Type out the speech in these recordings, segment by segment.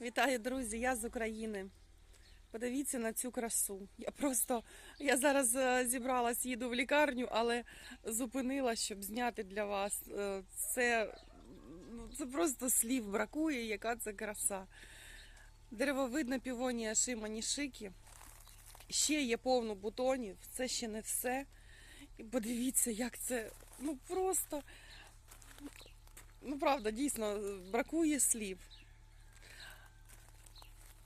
Вітаю, друзі! Я з України. Подивіться на цю красу. Я просто я зараз е, зібралась, їду в лікарню, але зупинилась, щоб зняти для вас. Е, Це, ну, це просто слів бракує, яка це краса. Деревовидна півонія Шимані Шики. Ще є повно бутонів, це ще не все. І подивіться, як це ну просто. Ну, правда, дійсно, бракує слів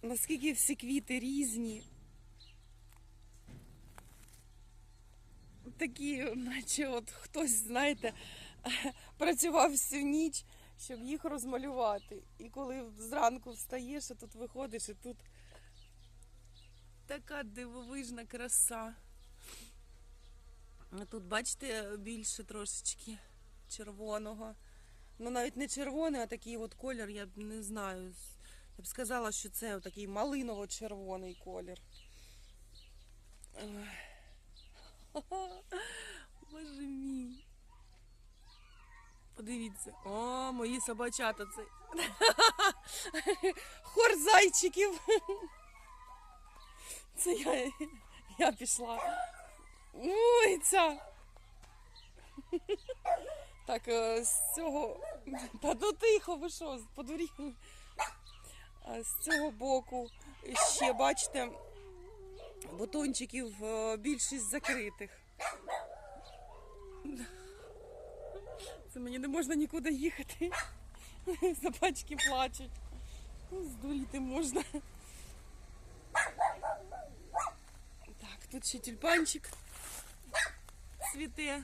наскільки всі квіти різні. Такі, наче от хтось, знаєте, працював всю ніч, щоб їх розмалювати. І коли зранку встаєш, і тут виходиш, і тут така дивовижна краса. Тут, бачите, більше трошечки червоного. Ну, навіть не червоний, а такий от колір, я не знаю. Я б сказала, що це такий малиново-червоний колір. Боже мій. Подивіться. О, мої собачата це. Хор зайчиків. Це я, я пішла. Ой, ця. Так, е, з цього. Та ну тихо, ви що, подуріли. З цього боку ще бачите бутончиків е, більшість закритих. Це мені не можна нікуди їхати. Собачки плачуть. Ну, Здуріти можна. Так, тут ще тюльпанчик цвіте.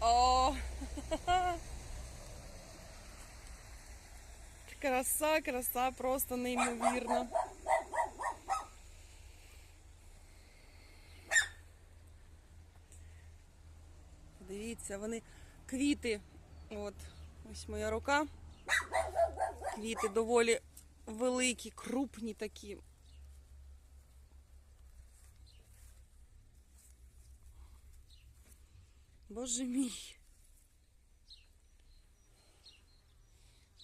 О! Краса, краса, просто неймовірна. Дивіться, вони квіти. От, ось моя рука. Квіти доволі великі, крупні такі. Боже мій.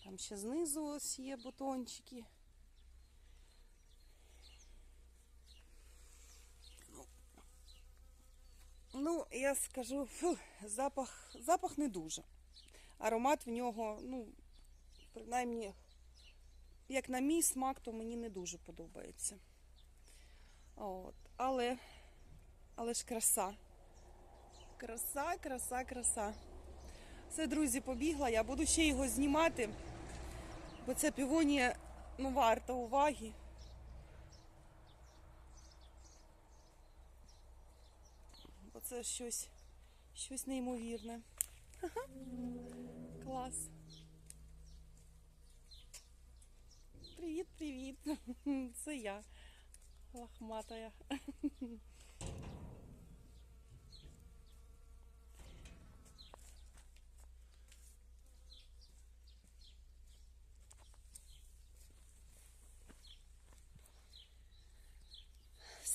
Там ще знизу ось є бутончики. Ну, я скажу, фу, запах, запах не дуже. Аромат в нього, ну, принаймні, як на мій смак, то мені не дуже подобається. От. Але, але ж краса. Краса, краса, краса. Все, друзі, побігла. Я буду ще його знімати, бо ця півонія ну, варта уваги. Бо це щось, щось неймовірне. Клас. Привіт, привіт. Це я. Лохматая.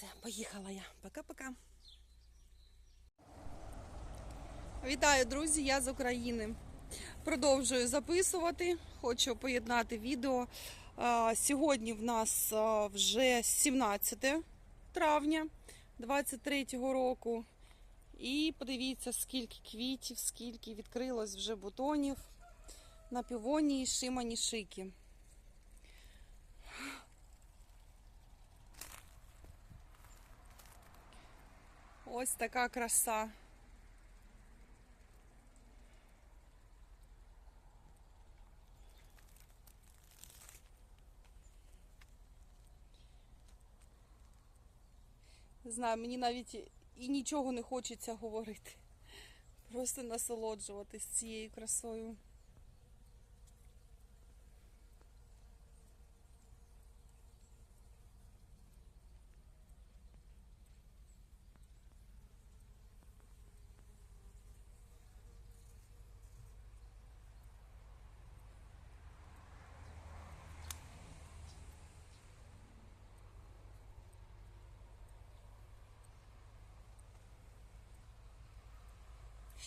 Все, поїхала я. Пока-пока. Вітаю, друзі! Я з України. Продовжую записувати. Хочу поєднати відео. Сьогодні в нас вже 17 травня 23-го року. І подивіться, скільки квітів, скільки відкрилось вже бутонів на півонії Шимані Шики. Ось така краса. Не знаю, мені навіть і нічого не хочеться говорити. Просто насолоджуватись цією красою.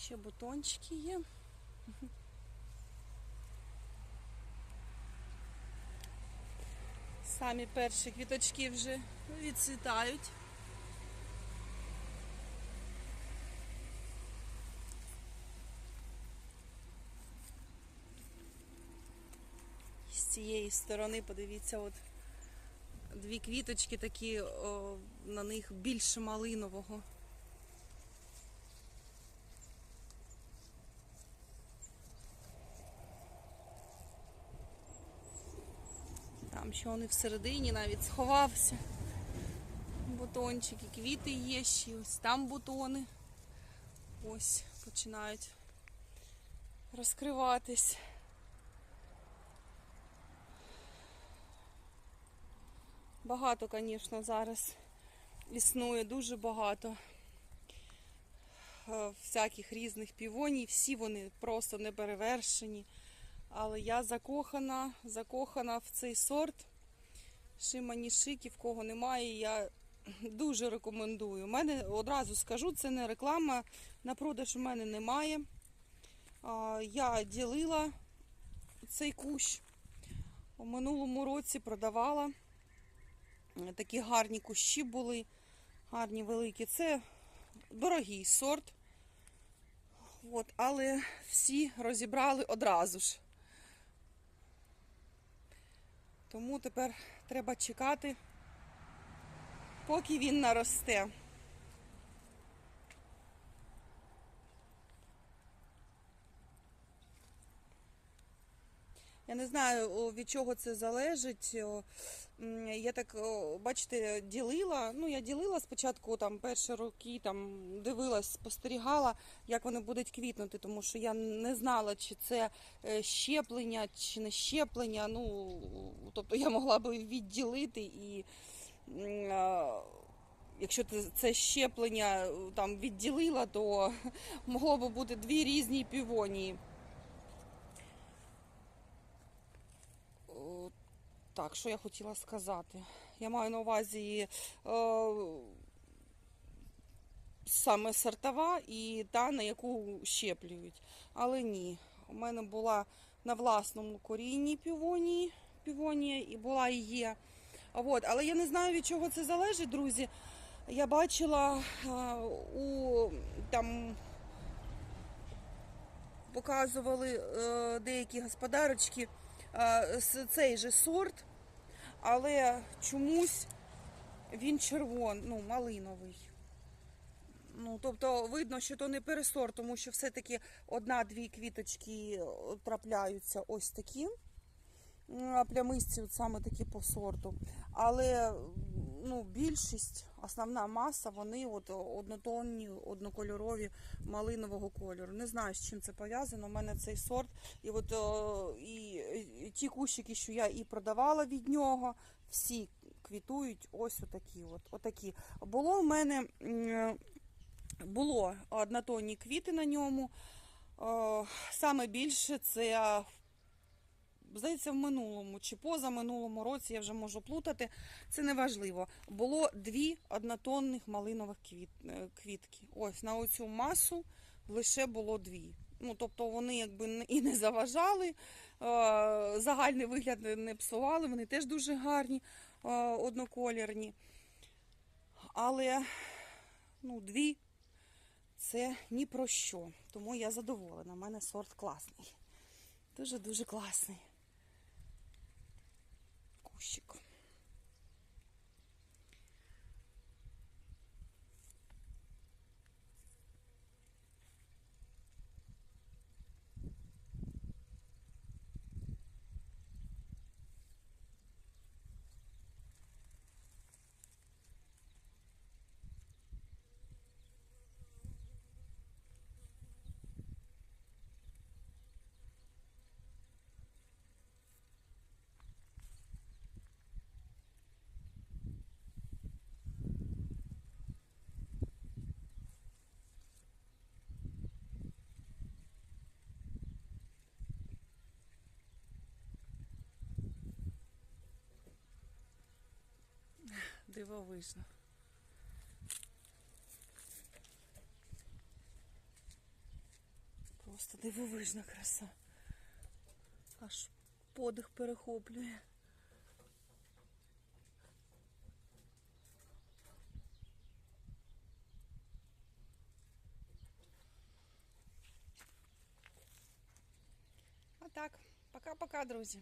Ще бутончики є. Самі перші квіточки вже відцвітають. З цієї сторони, подивіться, от дві квіточки такі, о, на них більше малинового. Ще вони всередині навіть сховався. Бутончики, квіти є ще, ось там бутони. Ось починають розкриватись. Багато, звісно, зараз існує дуже багато е, всяких різних півоній. Всі вони просто не перевершені. Але я закохана, закохана в цей сорт. Шиманішики, в кого немає, я дуже рекомендую. У мене одразу скажу, це не реклама. На продаж у мене немає. Я ділила цей кущ. У минулому році продавала. Такі гарні кущі були, гарні великі. Це дорогий сорт. От, але всі розібрали одразу ж. Тому тепер треба чекати, поки він наросте. Я не знаю, від чого це залежить. Я так, бачите, ділила. Ну, я ділила спочатку там перші роки, там дивилась, спостерігала, як вони будуть квітнути, тому що я не знала, чи це е, щеплення, чи не щеплення. Ну, тобто я могла би відділити і. Якщо це щеплення там відділила, то могло би бути дві різні півонії. Так, що я хотіла сказати? Я маю на увазі е, саме сортова і та, на яку щеплюють. Але ні, у мене була на власному корінні півонії, півонія і була і є. От, але я не знаю, від чого це залежить, друзі. Я бачила е, у там показували е, деякі господарочки цей же сорт, але чомусь він червоний, ну, малиновий. Ну, тобто видно, що то не пересор, тому що все-таки одна-дві квіточки е, трапляються ось такі. М, Плямисті от саме такі по сорту. Але ну, більшість, основна маса, вони от однотонні, однокольорові малинового кольору. Не знаю, з чим це пов'язано. У мене цей сорт. І от о, і, і ті кущики, що я і продавала від нього, всі квітують ось отакі. От, отакі. Було в мене було однотонні квіти на ньому. О, Саме більше це здається, в минулому чи позаминулому році, я вже можу плутати, це не важливо. Було дві однотонних малинових квіт, е, квітки. Ось на оцю масу лише було дві. Ну, тобто вони якби і не заважали, е, загальний вигляд не псували, вони теж дуже гарні, е, одноколірні. Але ну, дві це ні про що. Тому я задоволена. У мене сорт класний. Дуже-дуже класний. Кущик. Дивовижно. Просто дивовижна краса. Аж подих перехоплює. А так, пока-пока, друзі.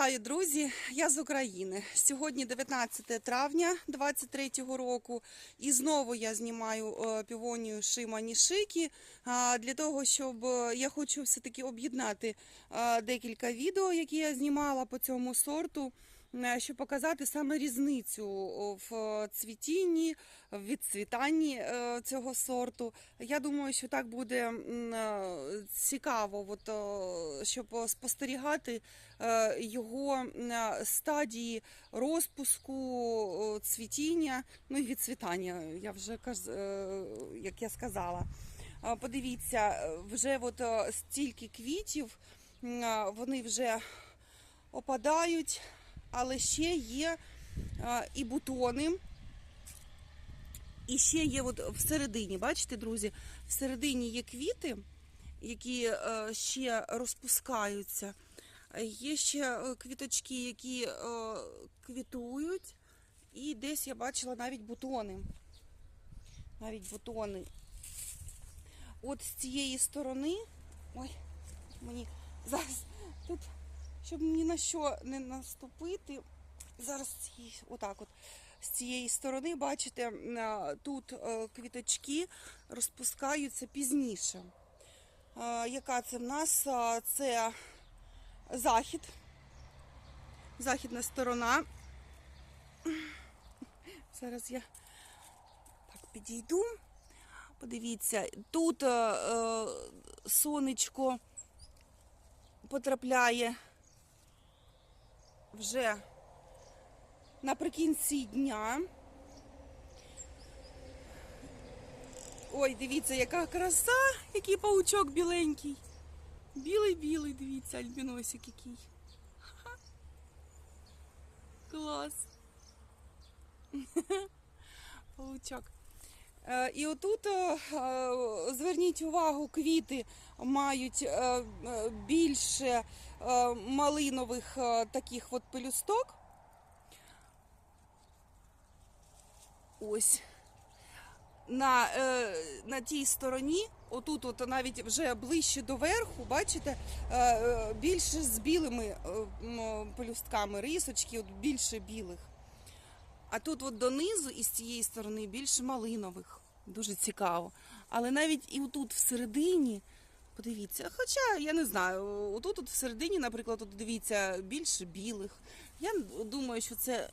Вітаю, друзі! Я з України. Сьогодні 19 травня 2023 року. І знову я знімаю е, півонію Шима Нішикі для того, щоб е, я хочу все-таки об'єднати е, декілька відео, які я знімала по цьому сорту, щоб показати саме різницю в е, цвітінні, в відцвітанні е, цього сорту. Я думаю, що так буде е, цікаво, от, е, щоб спостерігати е, його е, стадії розпуску, е, цвітіння, ну і відцвітання, я вже каз- е, як я сказала. Подивіться, е, вже от е, стільки квітів, вони вже опадають, але ще є і бутони. І ще є от всередині, бачите, друзі, всередині є квіти, які е, ще розпускаються. Є ще е, квіточки, які е, квітують. І десь я бачила навіть бутони. Навіть бутони. От з цієї сторони. Ой, мені зараз тут, щоб ні на що не наступити. Зараз отак от. З цієї сторони, бачите, тут е, квіточки розпускаються пізніше. Е, Яка це в нас? Це захід. Західна сторона. Зараз я так підійду. Подивіться, тут е, е, сонечко потрапляє вже наприкінці дня. Ой, дивіться, яка краса, який паучок біленький. Білий-білий, дивіться, альбіносик який. Ха. Клас. Паучок. Е, І отут е, е, зверніть увагу, квіти мають більше малинових таких от пелюсток. Ось. На, на тій стороні, отут, от навіть вже ближче до верху, бачите, більше з білими пелюстками, рисочки, от більше білих. А тут от донизу і з цієї сторони більше малинових. Дуже цікаво. Але навіть і отут всередині, подивіться, хоча я не знаю, отут от всередині, наприклад, тут дивіться, більше білих. Я думаю, що це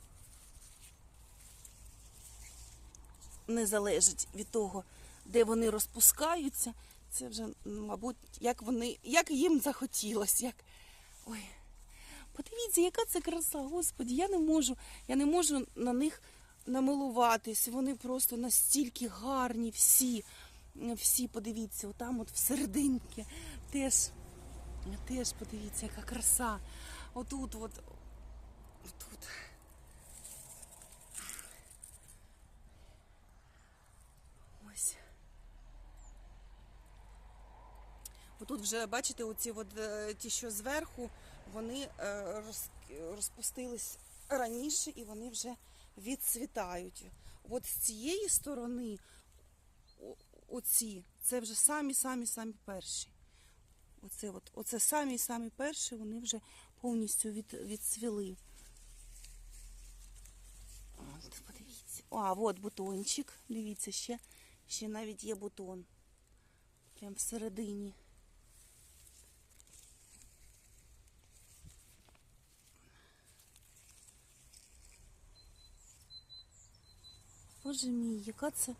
не залежить від того, де вони розпускаються. Це вже, мабуть, як вони, як їм захотілося. Як... Ой, подивіться, яка це краса, господі, я не можу, я не можу на них намилуватись. Вони просто настільки гарні, всі. Всі, подивіться, отам от всерединки. Теж, теж подивіться, яка краса. Отут, от, отут. Ось. Отут вже бачите, оці от, е, ті, що зверху, вони е, роз, розпустились раніше і вони вже відцвітають. От з цієї сторони, оці, це вже самі-самі-самі перші. Оце, от, оце самі-самі перші, вони вже повністю від, відцвіли. От, подивіться. А, от бутончик. Дивіться, ще, ще навіть є бутон. Прям всередині. Боже мій, яка це,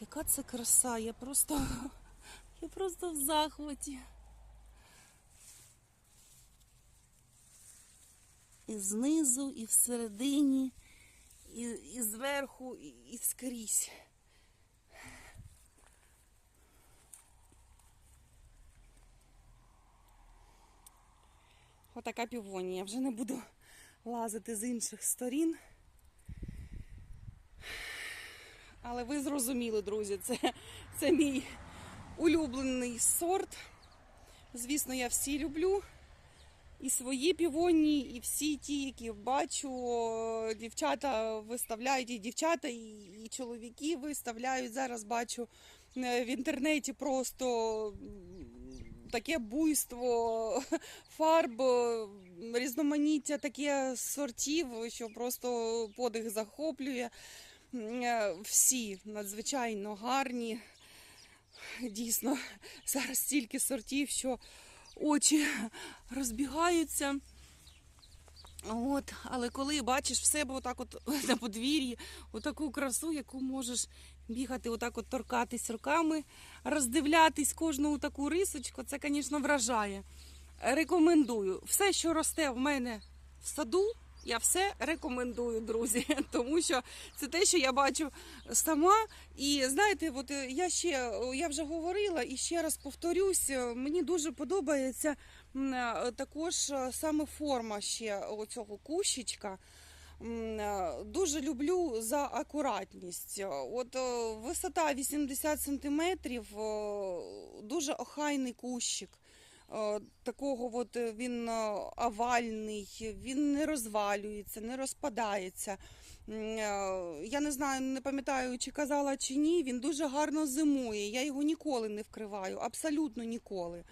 яка це краса. Я просто, я просто в захваті. І знизу, і всередині, і, і зверху, і, і скрізь. Отака півонія. Вже не буду лазити з інших сторін. Але ви зрозуміли, друзі, це, це мій улюблений сорт. Звісно, я всі люблю. І свої півоні, і всі ті, які бачу, дівчата виставляють, і дівчата, і, і чоловіки виставляють. Зараз бачу е, в інтернеті просто таке буйство фарб, різноманіття таке сортів, що просто подих захоплює. Е, Всі надзвичайно гарні. Дійсно, зараз стільки сортів, що очі розбігаються. От, але коли бачиш в себе отак от на подвір'ї, отаку красу, яку можеш бігати, отак от торкатись руками, роздивлятись кожну таку рисочку, це, звісно, вражає. Рекомендую. Все, що росте в мене в саду, я все рекомендую, друзі, тому що це те, що я бачу сама. І знаєте, от е, я ще е, я вже говорила і ще раз повторюсь, е, мені дуже подобається також саме форма ще оцього кущичка. Дуже люблю за акуратність. От висота 80 сантиметрів, е, дуже охайний кущик. Е, Такого от е, він е, овальний, він не розвалюється, не розпадається. Я не знаю, не пам'ятаю, чи казала чи ні. Він дуже гарно зимує. Я його ніколи не вкриваю, абсолютно ніколи.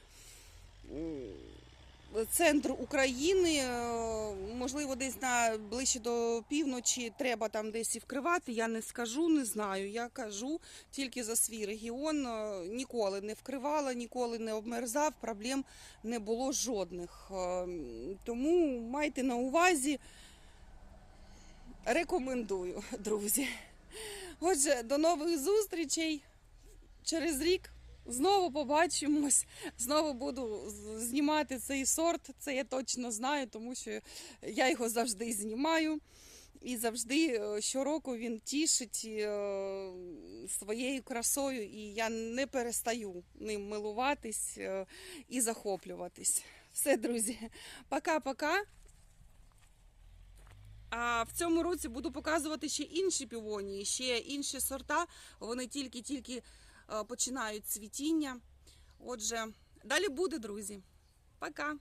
Центр України, е, можливо, десь на ближче до півночі треба там десь і вкривати. Я не скажу, не знаю. Я кажу тільки за свій регіон. Е, Ніколи не вкривала, ніколи не обмерзав, проблем не було жодних. Е, Тому майте на увазі. Рекомендую, друзі. Отже, до нових зустрічей через рік. Знову побачимось, знову буду знімати цей сорт. Це я точно знаю, тому що я його завжди знімаю. І завжди е, щороку він тішить е, своєю красою, і я не перестаю ним милуватись е, і захоплюватись. Все, друзі, пока-пока. А в цьому році буду показувати ще інші півонії, ще інші сорта. Вони тільки-тільки починають цвітіння. Отже, далі буде, друзі. Пока!